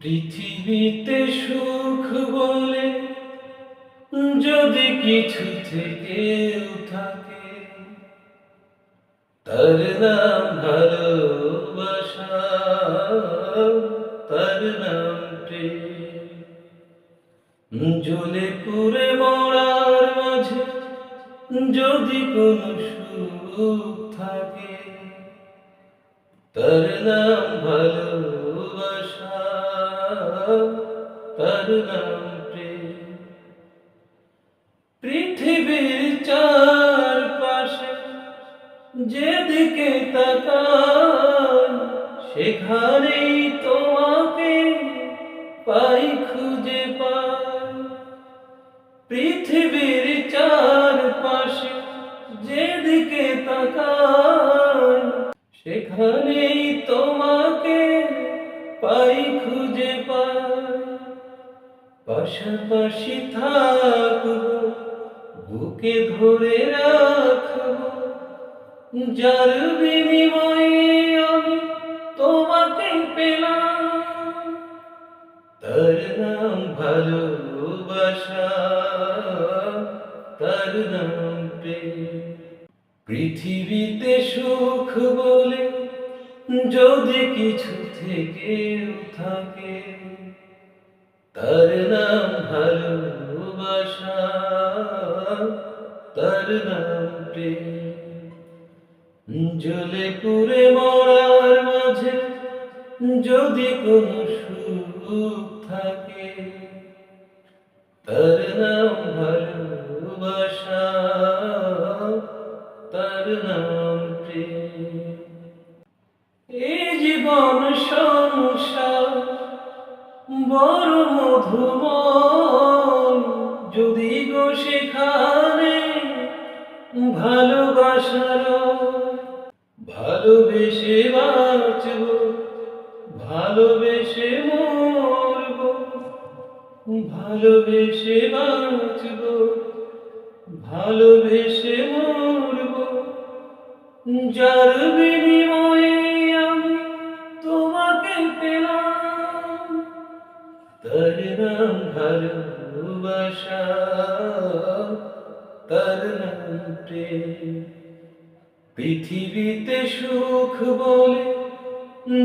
পৃথিবীতে সুখ বলে যদি কিছু থেকেও থাকে, তার নাম ভালোবাসা, তার প্রেম। পুরে মরার মাঝে যদি কোনো সুখ থাকে, তার নাম ভালোবাসা প্রেম পৃথিবীর চারপাশে যেদিকে তাকাই, সেখানেই তোমাকে পাই খুঁজে পাই। পৃথিবীর চারপাশে যেদিকে তাকাই, সেখানেই তোমাকে পাই খুঁজে পাই। পাশাপাশি থাকব, বুকে ধরে রাখব। যার বিনিময়ে আমি তোমাকে পেলাম, তার নাম ভালোবাসা, তার নাম প্রেম। পৃথিবীতে সুখ বলে যদি কিছু থেকেও থাকে তার নাম তার জ্বলে পুরে মরার মাঝে যদি কোনো সুখ থাকে, তার নাম ভালোবাসা, তার নাম এই জীবন সংসার বড় মধুময়, যদি গো সেখানে ভালোবাসার ভালোবেসে বাঁচব, ভালোবেসে মরব, ভালোবেসে বাঁচব, ভালোবেসে মরব, যার বিনিময়ে তার নাম ভালোবাসা তার নাম পৃথিবীতে সুখ বলে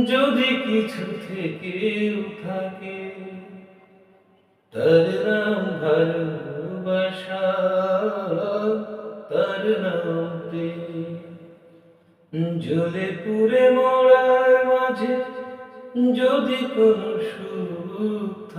যদি কিছু থেকেও থাকে তার নাম ভালোবাসা তার নাম জ্বলে পুরে মরার মাঝে যদি কোনো সুখ